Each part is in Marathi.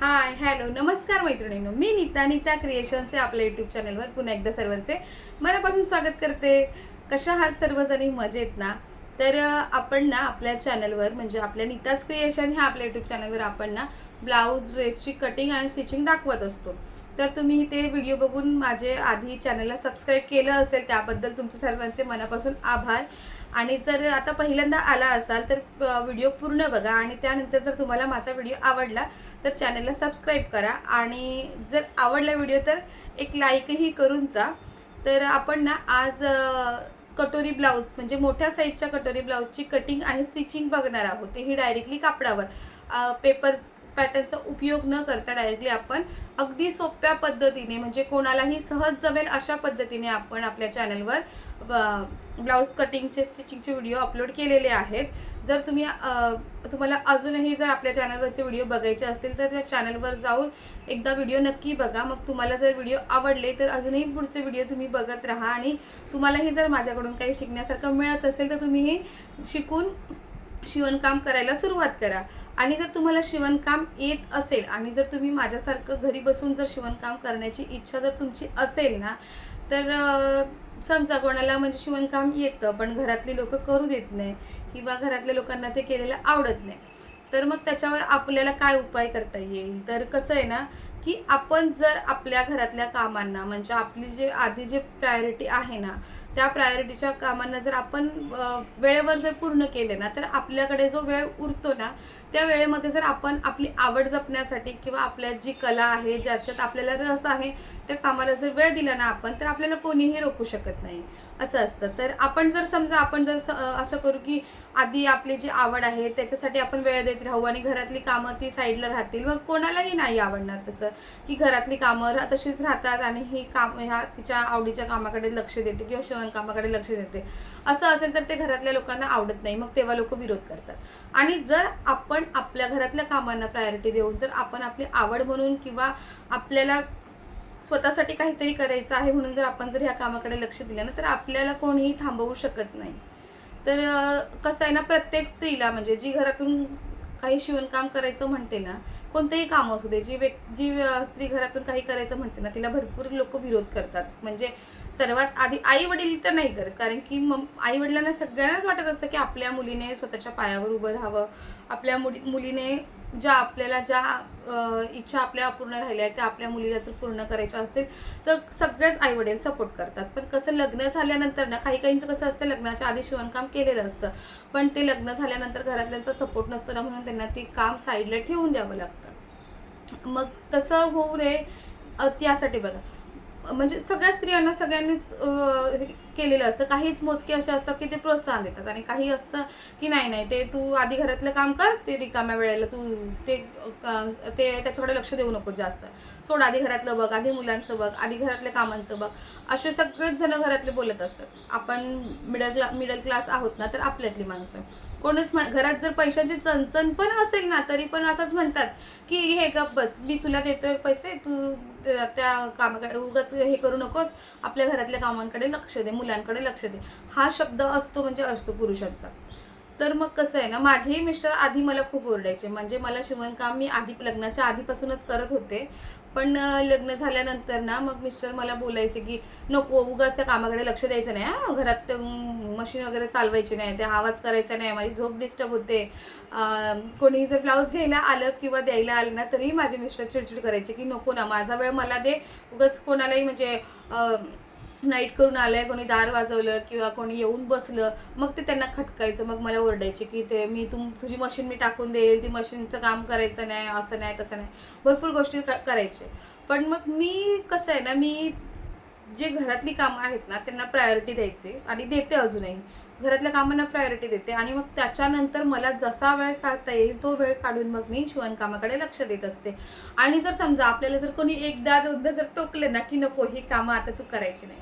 हाय हॅलो नमस्कार मैत्रिणींनो. मी नीता नीता क्रिएशनचे आपल्या युट्यूब चॅनलवर पुन्हा एकदा सर्वांचे. मनापासून स्वागत करते. कशा आहात सर्वजणी? मजेत ना? तर आपण ना आपल्या चॅनलवर म्हणजे आपल्या नीताज क्रिएशन ह्या आपल्या युट्यूब चॅनलवर आपण ना ब्लाऊज ड्रेसची कटिंग आणि स्टिचिंग दाखवत असतो. तर तुम्ही ते व्हिडिओ बघून माझे आधी चॅनलला सबस्क्राईब केलं असेल त्याबद्दल तुमचे सर्वांचे मनापासून आभार. आणि जर आता पहिल्यांदा आला असाल तर व्हिडिओ पूर्ण बघा आणि त्यानंतर जर तुम्हाला माझा व्हिडिओ आवडला तर चॅनलला सबस्क्राईब करा. आणि जर आवडला व्हिडिओ तर एक लाईकही करून जा. तर आपण ना आज कटोरी ब्लाऊज म्हणजे मोठ्या साईजच्या कटोरी ब्लाऊजची कटिंग आणि स्टिचिंग बघणार आहोत. तेही डायरेक्टली कापडावर. पेपर पॅटर्नचा उपयोग न करता डायरेक्टली आपण अगदी सोप्या पद्धतीने म्हणजे कोणालाही सहज जमेल अशा पद्धतीने आपण आपल्या चॅनलवर ब्लाऊज कटिंगचे स्टिचिंगचे व्हिडिओ अपलोड केलेले आहेत. जर तुम्ही तुम्हाला अजूनही जर आपल्या चॅनलवरचे व्हिडिओ बघायचे असतील तर त्या चॅनलवर जाऊन एकदा व्हिडिओ नक्की बघा. मग तुम्हाला जर व्हिडिओ आवडले तर अजूनही पुढचे व्हिडिओ तुम्ही बघत राहा. आणि तुम्हालाही जर माझ्याकडून काही शिकण्यासारखं मिळत असेल तर तुम्हीही शिकून शिवणकाम करायला सुरुवात करा. आणि जर तुम्हाला शिवणकाम येत असेल आणि जर तुम्ही माझ्यासारखं घरी बसून जर शिवणकाम करण्याची इच्छा जर तुमची असेल ना तर समजा कोणाला म्हणजे शिवणकाम येतं पण घरातली लोक करू देत नाही किंवा घरातल्या लोकांना ते केलेलं आवडत नाही तर मग त्याच्यावर आपल्याला काय उपाय करता येईल? तर कसं आहे ना की आपण जर आपल्या घरातल्या कामांना म्हणजे आपली जे आधी जे प्रायोरिटी आहे ना त्या प्रायोरिटीच्या कामांना जर आपण वेळेवर जर पूर्ण केले ना तर आपल्याकडे जो वेळ उरतो ना त्या वेळेमध्ये जर आपण आपली आवड जपण्यासाठी किंवा आपल्या जी कला आहे ज्याच्यात आपल्याला रस आहे त्या कामाला जर वेळ दिला ना आपण तर आपल्याला कोणीही रोखू शकत नाही. असं असतं. तर आपण जर समजा आपण जर असं करू की आधी आपली जी आवड आहे त्याच्यासाठी आपण वेळ देत राहू आणि घरातली कामं ती साईडला राहतील. मग कोणालाही नाही आवडणार तसं की घरातली कामं तशीच राहतात आणि ही काम ह्या तिच्या आवडीच्या कामाकडे लक्ष देते किंवा शिवणकामाकडे लक्ष देते. असं असेल तर ते घरातल्या लोकांना आवडत नाही. मग तेव्हा लोक विरोध करतात. आणि जर आपण आपल्या घरातल्या कामांना प्रायोरिटी देऊन जर आपण आपली आवड म्हणून किंवा आपल्याला स्वतःसाठी काहीतरी करायचं आहे म्हणून जर आपण जर ह्या कामाकडे लक्ष दिलं ना तर आपल्याला कोणीही थांबवू शकत नाही. तर कसं आहे ना प्रत्येक स्त्रीला म्हणजे जी घरातून काही शिवणकाम करायचं म्हणते ना कोणतेही काम असू दे जी व्यक् जी स्त्री घरातून काही करायचं म्हणते ना तिला भरपूर लोक विरोध करतात. म्हणजे सर्वात आधी आई वडील तर नाही करत कारण की मग आई वडिलांना सगळ्यांनाच वाटत असतं की आपल्या मुलीने स्वतःच्या पायावर उभं राहावं. आपल्या मुली मुलीने ज्या आपल्याला ज्या इच्छा आपल्या अपूर्ण राहिल्या आहेत त्या आपल्या मुलीला जर पूर्ण करायच्या असतील तर सगळेच आई वडील सपोर्ट करतात. पण कसं लग्न झाल्यानंतर ना काही काहींचं कसं असतं लग्नाच्या आधी शिवणकाम केलेलं असतं. पण ते लग्न झाल्यानंतर घरातल्यांचा सपोर्ट नसतो ना म्हणून त्यांना ते काम साईडला ठेवून द्यावं लागतं. मग तसं होऊ नये. त्यासाठी बघा म्हणजे सगळ्या स्त्रियांना सगळ्यांनीच हे केलेलं असतं. काहीच मोजके असे असतात की ते प्रोत्साहन देतात आणि काही असतं की नाही नाही ते तू आधी घरातलं काम कर ते रिकाम्या वेळेला तू ते ते त्याच्याकडे लक्ष देऊ नको जास्त. सोड आधी घरातलं बघ आधी मुलांचं बघ आधी घरातल्या कामांचं बघ. असे सगळेच जण घरातले बोलत असतात. आपण मिडल क्ला मिडल क्लास आहोत ना तर आपल्यातली माणसं. कोणीच म्हण घरात जर पैशाची चणचण पण असेल ना तरी पण असंच म्हणतात की हे गप बस मी तुला देतोय पैसे तू त्या त्या कामाकडे उगाच हे करू नकोस आपल्या घरातल्या कामांकडे लक्ष दे मुलांकडे लक्ष दे. हा शब्द असतो म्हणजे असतो पुरुषांचा. तर मग कसं आहे ना माझेही मिस्टर आधी मला खूप ओरडायचे. म्हणजे मला शिवणकाम मी आधी लग्नाच्या आधीपासूनच करत होते. पण लग्न झाल्यानंतर ना मग मिस्टर मला बोलायचे की नको उगाच त्या कामाकडे लक्ष द्यायचं नाही हा. घरात मशीन वगैरे चालवायची नाही ते आवाज करायचा नाही माझी झोप डिस्टर्ब होते. कोणी जर ब्लाऊज घ्यायला आलं किंवा द्यायला आलं ना तरी माझे मिस्टर चिडचिड करायचे की नको ना माझा वेळ मला दे. उगाच कोणालाही म्हणजे नाईट करून आलंय कोणी दार वाजवलं किंवा कोणी येऊन बसलं मग ते त्यांना खटकायचं मग मला ओरडायचे की ते मी तुम तुझी मशीन मी टाकून देईल ती मशीनचं काम करायचं नाही असं नाही तसं नाही. भरपूर गोष्टी क- करायचे. पण मग मी कसं आहे ना मी जे घरातली कामं आहेत ना त्यांना प्रायोरिटी द्यायचे आणि देते अजूनही. घरातल्या कामांना प्रायोरिटी देते आणि मग त्याच्यानंतर मला जसा वेळ काढता येईल तो वेळ काढून मग मी शिवणकामाकडे लक्ष देत असते. आणि जर समजा आपल्याला जर कोणी एकदा दोनदा जर टोकले ना की नको ही कामं आता तू करायची नाही.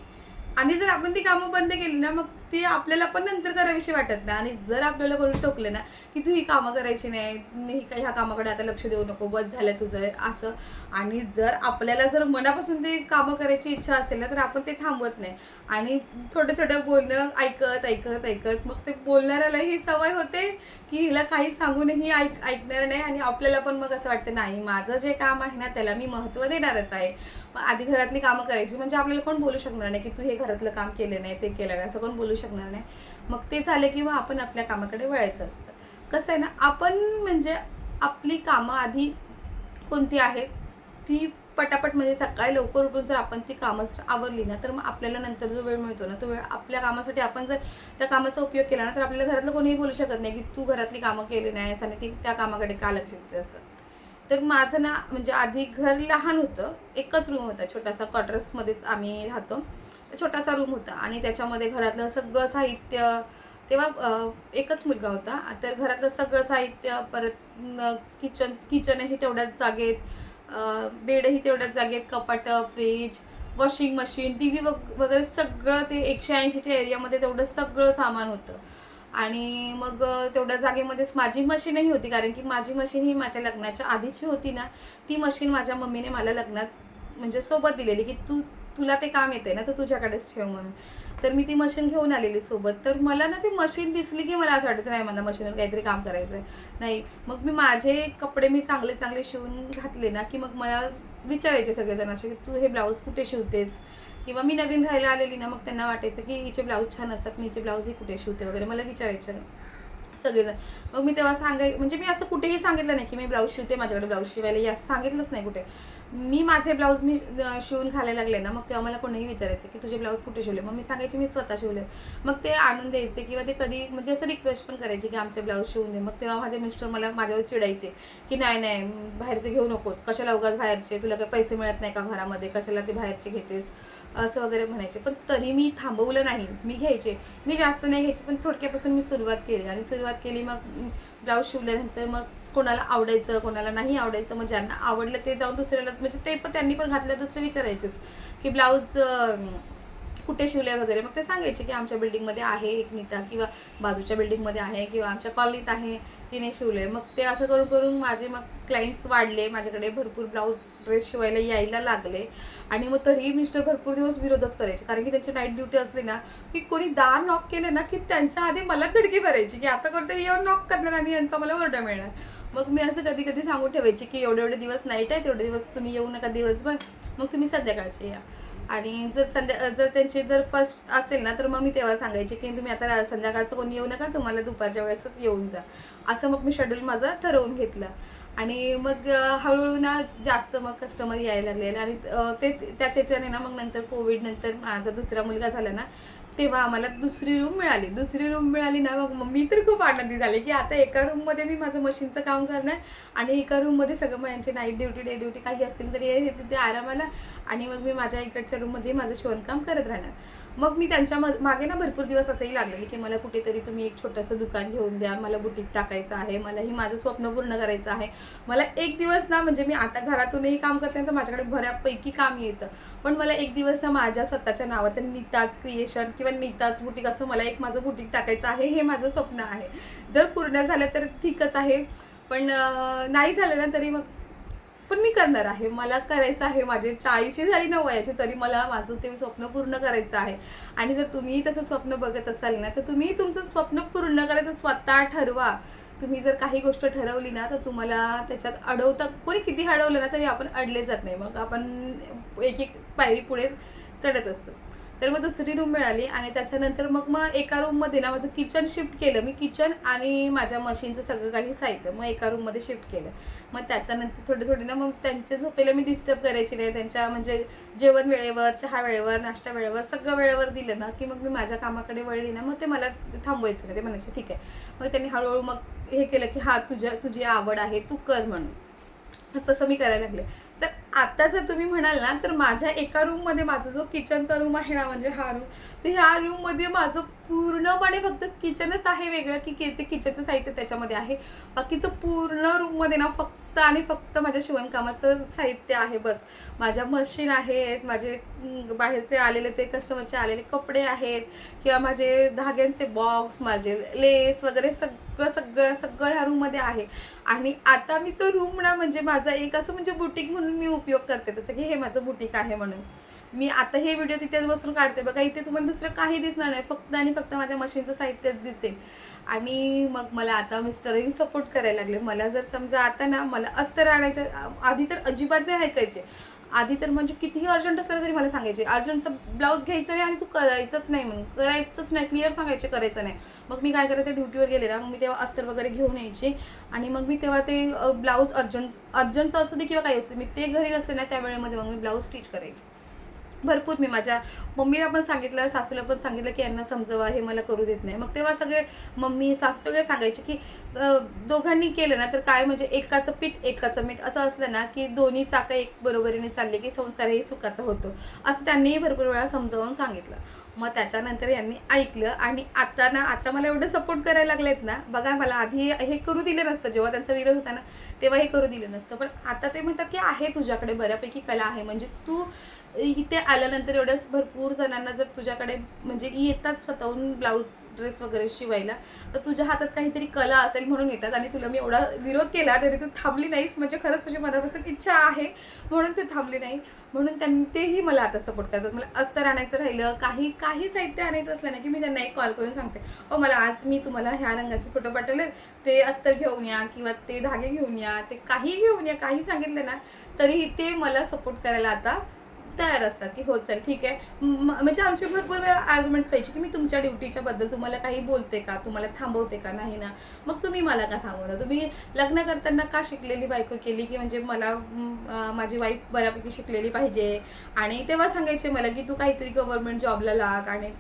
आणि जर आपण ती कामं बंद केली ना मग ती आपल्याला पण नंतर करावीशी वाटत नाही. आणि जर आपल्याला कोणी टोकले ना की तू ही कामं करायची नाही ही काही ह्या कामाकडे आता लक्ष देऊ नको बस झालं तुझं असं. आणि जर आपल्याला जर मनापासून ते कामं करायची इच्छा असेल ना तर आपण ते थांबवत नाही. आणि थोडं थोडं बोलणं ऐकत ऐकत ऐकत मग ते बोलणाऱ्याला ही सवय होते की हिला काही सांगूनही ऐक ऐकणार नाही. आणि आपल्याला पण मग असं वाटतं नाही माझं जे काम आहे ना त्याला मी महत्त्व देणारच आहे. मग आधी घरातली कामं करायची म्हणजे आपल्याला कोण बोलू शकणार नाही की तू हे घरातलं काम केलं नाही ते केलं नाही असं पण बोलू शकणार नाही. मग ते झालं की आपण आपल्या कामाकडे वळायचं असतं. कसं आहे ना आपण म्हणजे आपली कामं आधी कोणती आहेत ती पटापट म्हणजे सकाळी लवकर उठून जर आपण ती कामं जर आवरली ना तर मग आपल्याला नंतर जो वेळ मिळतो ना तो वेळ आपल्या कामासाठी आपण जर त्या कामाचा उपयोग केला ना तर आपल्याला घरातलं कोणीही बोलू शकत नाही की तू घरातली कामं केली नाहीस आणि ती त्या कामाकडे का लक्ष देते असं. तर माझं ना म्हणजे आधी घर लहान होतं एकच रूम होता छोटासा क्वार्टर्समध्येच आम्ही राहतो. छोटासा रूम होता आणि त्याच्यामध्ये घरातलं सगळं साहित्य तेव्हा एकच मुलगा होता. तर घरातलं सगळं साहित्य परत किचन किचनही तेवढ्याच जागेत बेडही तेवढ्याच जागेत कपाटं fridge washing machine T V वगैरे सगळं ते एकशे ऐंशीच्या एरियामध्ये तेवढं सगळं सामान होतं. आणि मग तेवढ्या जागेमध्येच माझी मशीनही होती कारण की माझी मशीन ही माझ्या लग्नाच्या आधीची होती ना ती मशीन माझ्या मम्मीने मला लग्नात म्हणजे सोबत दिलेली की तू तुला ते काम येते ना तर तुझ्याकडेच ठेव म्हणून. तर मी ती मशीन घेऊन आलेली सोबत. तर मला ना ती मशीन दिसली की मला असं वाटायचं नाही मला मशीनवर काहीतरी काम करायचं आहे नाही. मग मी माझे कपडे मी चांगले चांगले शिवून घातले ना की मग मला विचारायचे सगळेजण असे की तू हे ब्लाऊज कुठे शिवतेस? किंवा मी नवीन राहायला आलेली ना मग त्यांना वाटायचं की हिचे ब्लाऊज छान असतात मी हिचे ब्लाऊजही कुठे शिवते वगैरे मला विचारायचे सगळेजण. मग मी तेव्हा सांगाय म्हणजे मी असं कुठेही सांगितलं नाही की मी ब्लाऊज शिवते माझ्याकडे ब्लाऊज शिवायला. हे असं सांगितलंच नाही कुठे. मी माझे ब्लाऊज मी शिवून घालायला लागले ना मग तेव्हा मला कोणीही विचारायचं की तुझे ब्लाऊज कुठे शिवले? मग मी सांगायचे मी स्वतः शिवले. मग ते आणून द्यायचे किंवा ते कधी म्हणजे असं रिक्वेस्ट पण करायचे की आमचे ब्लाऊज शिवून दे. मग तेव्हा माझे मिस्टर मला माझ्यावर चिडायचे की नाही नाही बाहेरचे घेऊ नकोस. कशाला उगाच बाहेरचे? तुला काही पैसे मिळत नाही का घरामध्ये? कशाला ते बाहेरचे घेतेस? असं वगैरे म्हणायचे. पण तरी मी थांबवलं नाही. मी घ्यायचे. मी जास्त नाही घ्यायचे पण थोडक्यापासून मी सुरुवात केली. आणि सुरुवात केली मग ब्लाऊज शिवल्यानंतर मग कोणाला आवडायचं कोणाला नाही आवडायचं मग ज्यांना आवडलं ते जाऊन दुसऱ्याला म्हणजे ते पण त्यांनी पण घातलं दुसरे विचारायचेच. की ब्लाऊज कुठे शिवले वगैरे मग ते सांगायचे की आमच्या बिल्डिंगमध्ये आहे एक नीता किंवा बाजूच्या बिल्डिंगमध्ये आहे किंवा आमच्या कॉलनीत आहे तिने शिवले मग ते असं करून करून माझे मग क्लायंट्स वाढले माझ्याकडे भरपूर ब्लाऊज ड्रेस शिवायला यायला लागले. आणि मग तरीही मिस्टर भरपूर दिवस विरोधच करायचे. कारण की त्यांची नाईट ड्युटी असली ना की कोणी दार नॉक केले ना की त्यांच्या आधी मला धडकी भरायची की आता कोणतरी येऊन नॉक करणार आणि यांचा मला ओरडा मिळणार. मग मी असं कधी कधी सांगून ठेवायची की एवढे एवढे दिवस नाईट आहे तेवढे दिवस तुम्ही येऊ नका दिवसभर मग तुम्ही संध्याकाळचे या. आणि जर संध्या जर त्यांचे जर फर्स्ट असेल ना तर मग मी तेव्हा सांगायचे की तुम्ही आता संध्याकाळचं कोणी येऊ नका तुम्हाला दुपारच्या वेळेसच येऊन जा. असं मग मी शेड्यूल माझं ठरवून घेतलं. आणि मग हळूहळू ना जास्त मग कस्टमर यायला लागले आणि तेच त्याच्या ना मग नंतर कोविड नंतर माझा दुसरा मुलगा झाला ना तेव्हा आम्हाला दुसरी रूम मिळाली. दुसरी रूम मिळाली ना मग मी तर खूप आनंदी झाले की आता एका रूममध्ये मी माझं मशीनचं काम करणार आणि एका रूममध्ये सगळं माझ्यांची नाईट ड्युटी डे ड्युटी काही असतील तरी हे तिथे आरामाला आणि मग मी माझ्या इकडच्या रूममध्ये माझं शिवणकाम करत राहणार. मग मी त्यांच्या मागे ना भरपूर दिवस असंही लागलेलं की मला कुठेतरी तुम्ही एक छोटंसं दुकान घेऊन द्या मला बुटीक टाकायचं आहे मलाही माझं स्वप्न पूर्ण करायचं आहे. मला एक दिवस ना म्हणजे मी आता घरातूनही काम करते ना तर माझ्याकडे बऱ्यापैकी काम येतं. पण मला एक दिवस ना माझ्या स्वतःच्या नावात नीताज क्रिएशन किंवा नीताज बुटीक असं मला एक माझं बुटीक टाकायचं आहे हे माझं स्वप्न आहे. जर पूर्ण झालं तर ठीकच आहे. पण नाही झालं ना तरी मग पण मी करणार आहे. मला करायचं आहे माझे चाळीशी झाली ना वयाची तरी मला माझं ते स्वप्न पूर्ण करायचं आहे. आणि जर तुम्ही तसं स्वप्न बघत असाल ना तर तुम्ही तुमचं स्वप्न पूर्ण करायचं स्वतः ठरवा. तुम्ही जर काही गोष्ट ठरवली ना तर तुम्हाला त्याच्यात अडवता कोणी किती अडवलं ना तरी आपण अडले जात नाही. मग आपण एक एक पायरी पुढे चढत असतो. तर मग दुसरी रूम मिळाली आणि त्याच्यानंतर मग मग एका रूममध्ये ना माझं किचन शिफ्ट केलं. मी किचन आणि माझ्या मशीनचं सगळं काही साहित्य मग एका रूममध्ये शिफ्ट केलं. मग त्याच्यानंतर थोडे थोडे ना मग त्यांच्या झोपेला मी डिस्टर्ब करायची नाही. त्यांच्या म्हणजे जेवण वेळेवर चहा वेळेवर नाश्ता वेळेवर सगळं वेळेवर दिलं ना की मग मी माझ्या कामाकडे वळली ना मग ते मला थांबवायचं नाही. ते म्हणायचे ठीक आहे. मग त्यांनी हळूहळू मग हे केलं की हा तुझ्या तुझी आवड आहे तू कर म्हणून. तसं मी करायला लागले. तर आता जर तुम्ही म्हणाल ना तर माझ्या एका रूममध्ये माझा जो किचनचा रूम आहे ना म्हणजे हा रूम तर ह्या रूममध्ये माझं पूर्णपणे फक्त किचनच आहे वेगळं की ते किचनचं साहित्य त्याच्यामध्ये आहे. बाकीचं पूर्ण रूममध्ये ना फक्त आणि फक्त माझ्या शिवणकामाचं साहित्य आहे बस. माझ्या मशीन आहेत माझे बाहेरचे आलेले ते कस्टमरचे आलेले कपडे आहेत किंवा माझे धाग्यांचे बॉक्स माझे लेस वगैरे सगळं सगळं सगळं ह्या रूममध्ये आहे. आणि आता मी तो रूम ना म्हणजे माझा एक असं म्हणजे बुटीक म्हणून मी उपयोग करते. त्याचं की हे माझं बुटीक आहे म्हणून. मी आता हे व्हिडिओ तिथेच बसून काढते. बघा इथे तुम्हाला दुसरं काही दिसणार नाही. फक्त आणि फक्त माझ्या मशीनचं साहित्य दिसेल. आणि मग मला आता मिस्टरही सपोर्ट करायला लागले. मला जर समजा आता ना मला अस्तर आणायच्या आधी तर अजिबात नाही ऐकायचे. आधी तर म्हणजे कितीही अर्जंट असलं तरी मला सांगायचे अर्जंटचं ब्लाऊज घ्यायचं नाही आणि तू करायचंच नाही म्हणून करायचंच नाही क्लिअर सांगायचे करायचं नाही. मग मी काय करायचं ड्युटीवर गेले ना मग मी तेव्हा अस्तर वगैरे घेऊन यायचे आणि मग मी तेव्हा ते ब्लाऊज अर्जंट अर्जंटचं असू दे किंवा काही असू दे मी ते घरी असते ना त्या वेळेमध्ये मग मी ब्लाऊज स्टिच करायचे. भरपूर मी माझ्या मम्मीला पण सांगितलं सासूला पण सांगितलं की यांना समजवा हे मला करू देत नाही. मग तेव्हा सगळे मम्मी सासू सगळे सांगायचे की दोघांनी केलं ना तर काय म्हणजे एकाचं पीठ एकाचं मीठ असं असलं ना की दोन्ही चाकं एक बरोबरीने चालले की संसारही सुखाचा होतो. असं त्यांनीही भरपूर वेळा समजावून सांगितलं. मग त्याच्यानंतर यांनी ऐकलं आणि आता ना आता मला एवढं सपोर्ट करायला लागलेत ना बघा मला आधी हे करू दिलं नसतं जेव्हा त्यांचा विरोध होता ना तेव्हा हे करू दिलं नसतं. पण आता ते म्हणतात की आहे तुझ्याकडे बऱ्यापैकी कला आहे म्हणजे तू इथे आल्यानंतर एवढ्याच भरपूर जणांना जर तुझ्याकडे म्हणजे येतात स्वतःहून ब्लाऊज ड्रेस वगैरे शिवायला तर तुझ्या हातात काहीतरी कला असेल म्हणून येतात आणि तुला मी एवढा विरोध केला तरी तू थांबली नाहीस म्हणजे खरंच तुझी मनापासून इच्छा आहे म्हणून तू थांबली नाही. म्हणून त्यांनी तेही मला आता सपोर्ट करतात. मला असतं राहण्याचं राहिलं काही का काही साहित्य आणायचं असलं ना की मी त्यांना एक कॉल करून सांगते. ओ मला आज मी तुम्हाला ह्या रंगाचे फोटो पाठवले ते अस्तर घेऊन या किंवा ते धागे घेऊन या ते काही घेऊन या काही सांगितलं ना तरी ते मला सपोर्ट करायला आता तयार असतात की हो चल ठीक आहे. म्हणजे आमचे भरपूर वेळा आर्ग्युमेंट्स व्हायचे की मी तुमच्या ड्युटीच्या बद्दल तुम्हाला काही बोलते का? तुम्हाला थांबवते का? नाही ना. मग तुम्ही मला का थांबवता? तुम्ही लग्न करताना का शिकलेली बायको केली की म्हणजे मला माझी वाईफ बऱ्यापैकी शिकलेली पाहिजे? आणि तेव्हा सांगायचे मला की तू काहीतरी गव्हर्नमेंट जॉबला लाग आणि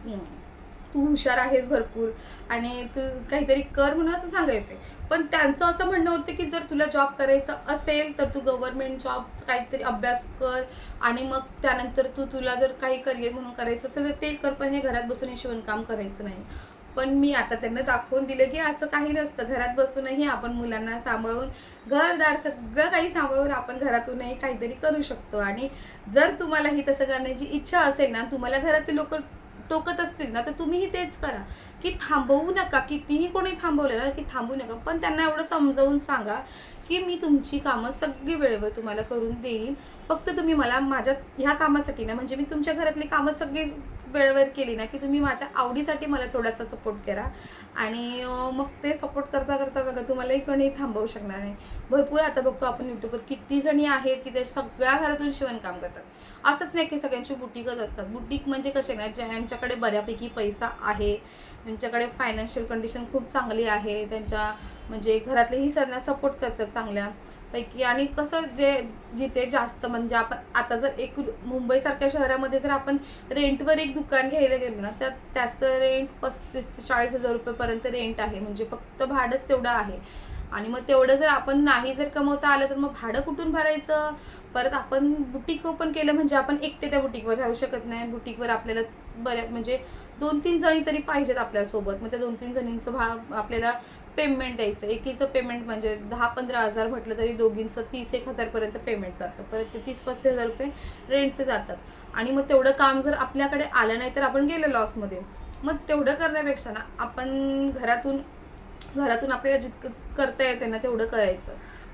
तू हुशार आहेस भरपूर आणि तू काहीतरी कर म्हणून असं सांगायचे. पण त्यांचं असं म्हणणं होतं की जर तुला जॉब करायचा असेल तर तू गव्हर्नमेंट जॉब काहीतरी अभ्यास कर आणि मग त्यानंतर तू तुला जर काही करिअर म्हणून करायचं असेल तर ते कर पण हे घरात बसून हे शिवणकाम करायचं नाही. पण मी आता त्यांना दाखवून दिलं की असं काही नसतं. घरात बसूनही आपण मुलांना सांभाळून घरदार सगळं काही सांभाळून आपण घरातूनही काहीतरी करू शकतो. आणि जर तुम्हालाही तसं करण्याची इच्छा असेल ना तुम्हाला घरातले लोक टोकत असतील ना तर तुम्हीही तेच करा. की थांबवू नका कितीही कोणी थांबवलं ना की थांबू नका. पण त्यांना एवढं समजावून सांगा की मी तुमची कामं सगळी वेळेवर तुम्हाला करून देईन. फक्त तुम्ही मला माझ्या ह्या कामासाठी ना म्हणजे मी तुमच्या घरातली कामं सगळी वेळेवर केली ना की तुम्ही माझ्या आवडीसाठी मला थोडासा सपोर्ट करा. आणि मग ते सपोर्ट करता करता बघा तुम्हालाही कोणी थांबवू शकणार नाही. भरपूर आता बघतो आपण युट्यूबवर किती जणी आहेत की ते सगळ्या घरातून शिवणकाम करतात. असंच नाही की सगळ्यांची बुटीकच असतात. बुटीक म्हणजे कसे ना ज्यांच्याकडे बऱ्यापैकी पैसा आहे त्यांच्याकडे फायनान्शियल कंडिशन खूप चांगली आहे त्यांच्या म्हणजे घरातलेही सगळ्यांना सपोर्ट करतात चांगल्या पैकी. आणि कसं जे जिथे जास्त म्हणजे आपण आता जर एक मुंबईसारख्या शहरामध्ये जर आपण रेंटवर एक दुकान घ्यायला गेलो ना तर त्याचं रेंट पस्तीस ते चाळीस हजार रुपयेपर्यंत रेंट आहे. म्हणजे फक्त भाडंच तेवढं आहे. आणि मग तेवढं जर आपण नाही जर कमवता आलं तर मग भाडं कुठून भरायचं? परत आपण बुटीक ओपन केलं म्हणजे आपण एकटे त्या बुटीकवर राहू शकत नाही. बुटीकवर आपल्याला बऱ्या म्हणजे दोन तीन जणी तरी पाहिजेत आपल्यासोबत. मग त्या दोन तीन जणींचं भा आपल्याला पेमेंट द्यायचं. एकीचं पेमेंट म्हणजे दहा पंधरा हजार म्हटलं तरी दोघींचं तीस एक हजारपर्यंत पेमेंट जातं. परत ते तीस पस्तीस हजार रुपये रेंटचे जातात. आणि मग तेवढं काम जर आपल्याकडे आलं नाही तर आपण गेलं लॉसमध्ये मग तेवढं करण्यापेक्षा ना आपण घरातून घरातून आपल्याला जितकं करता येते ना तेवढं करायचं.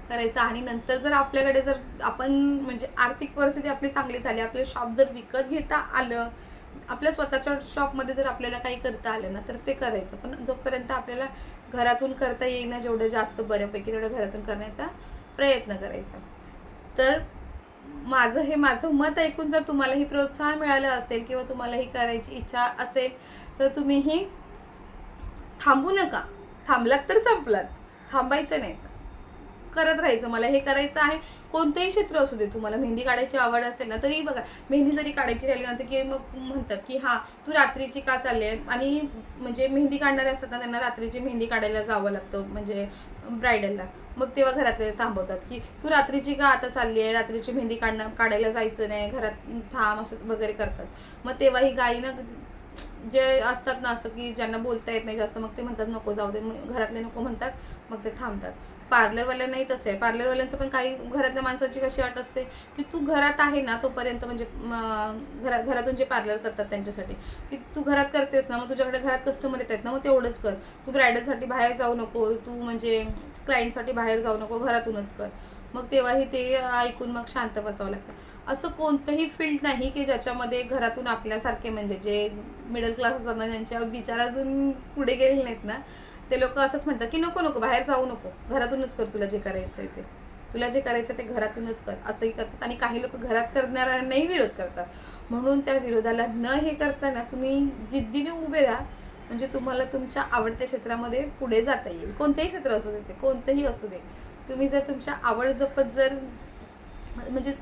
करायचं. आणि नंतर जर आपल्याकडे जर आपण म्हणजे आर्थिक परिस्थिती आपली चांगली झाली आपलं शॉप जर विकत घेता आलं आपल्या स्वतःच्या शॉपमध्ये जर आपल्याला काही करता आलं ना तर ते करायचं. पण जोपर्यंत आपल्याला घरातून करता येईना जेवढं जास्त बऱ्यापैकी तेवढं घरातून करण्याचा प्रयत्न करायचा. तर माझं हे माझं मत ऐकून जर तुम्हालाही प्रोत्साहन मिळालं असेल किंवा तुम्हालाही करायची इच्छा असेल तर तुम्हीही थांबू नका. थांबलात तर संपलात. थांबायचं नाही. करत राहायचं. मला हे करायचं आहे. कोणतंही क्षेत्र असू दे तुम्हाला मेहंदी काढायची आवड असेल ना तरी बघा. मेहंदी जरी काढायची राहिली ना तर की मग म्हणतात की हां तू रात्रीची का चालली आहे आणि म्हणजे मेहंदी काढणारे असतात ना त्यांना रात्रीची मेहंदी काढायला जावं लागतं म्हणजे ब्रायडलला. मग तेव्हा घरातले थांबवतात की तू रात्रीची का आता चालली आहे रात्रीची मेहंदी काढणं काढायला जायचं नाही घरात थांब असं वगैरे करतात. मग तेव्हा ही गायीनं जे असतात ना असं की ज्यांना बोलता येत नाही जास्त मग ते म्हणतात नको जाऊ दे. घरातले नको म्हणतात मग ते थांबतात. पार्लरवाल्यांनाही तसं आहे. पार्लरवाल्यांचं पण काही घरातल्या माणसाची कशी अट असते की तू घरात आहे ना तोपर्यंत म्हणजे घरात घरातून जे पार्लर करतात त्यांच्यासाठी की तू घरात करतेस ना मग तुझ्याकडे घरात कस्टमर येत आहेत ना मग तेवढंच कर. तू ब्रायडलसाठी बाहेर जाऊ नको तू म्हणजे क्लायंटसाठी बाहेर जाऊ नको घरातूनच कर. मग तेव्हाही ते ऐकून मग शांत बसावं लागतं. असं कोणतंही फील्ड नाही की ज्याच्यामध्ये घरातून आपल्यासारखे म्हणजे जे मिडल क्लास असतात ना ज्यांच्या विचारातून पुढे गेले नाहीत ना ते लोक असंच म्हणतात की नको नको बाहेर जाऊ नको घरातूनच कर तुला जे करायचं आहे ते. तुला जे करायचं ते घरातूनच कर. असंही करतात. आणि काही लोक घरात करणाऱ्यांनाही विरोध करतात. म्हणून त्या विरोधाला न हे करताना तुम्ही जिद्दीने उभे राहा. म्हणजे तुम्हाला तुमच्या आवडत्या क्षेत्रामध्ये पुढे जाता येईल. कोणतेही क्षेत्र असू दे ते कोणतंही असू दे. तुम्ही जर तुमच्या आवड जपत जर म्हणजे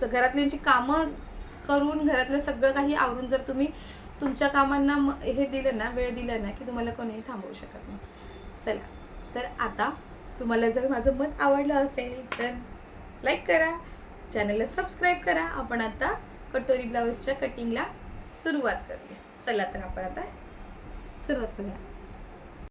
घरातल्यांची कामं करून घरातलं सगळं काही आवरून जर तुम्ही तुमच्या कामांना म- हे दिलं ना वेळ दिला ना की तुम्हाला कोणीही थांबवू शकत नाही. चला तर आता तुम्हाला जर माझं मत आवडलं असेल तर लाईक करा. चॅनलला सबस्क्राईब करा. आपण आता कटोरी ब्लाऊजच्या कटिंगला सुरुवात करूया. चला तर आपण आता सुरुवात करूया.